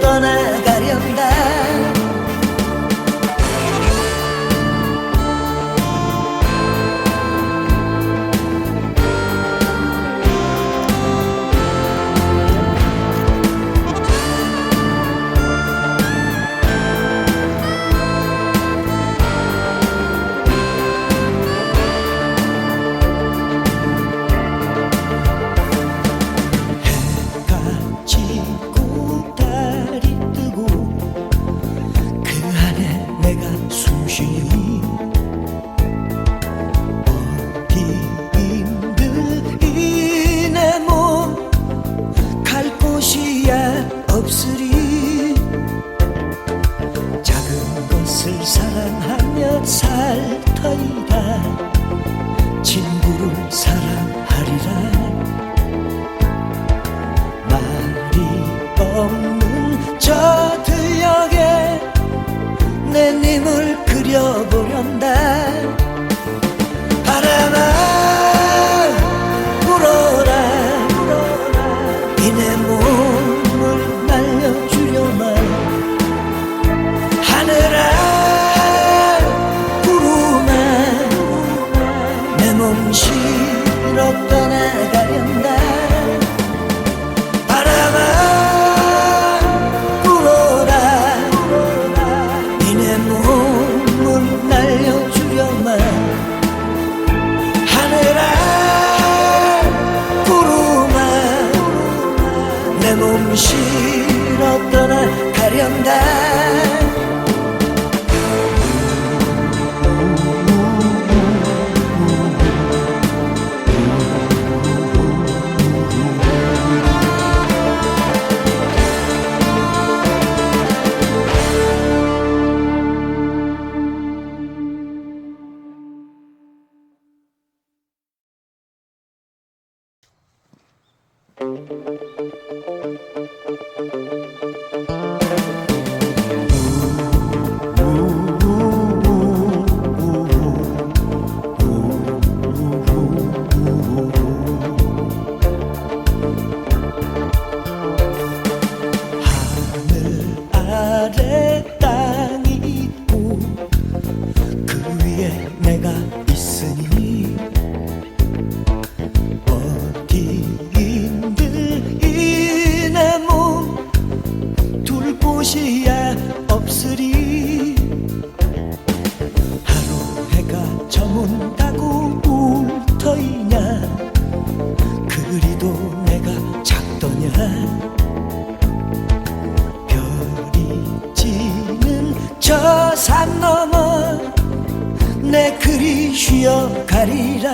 떠나가련다 것을 사랑하며 살 터이다 친구를 사랑하리라. 말이 없는 저 들녘에 내 님을 그려보련다 실어 떠나가련다 저문다고 울터이냐? 그리도 내가 작더냐? 별이 지는 저 산 너머 내 그리 쉬어 가리라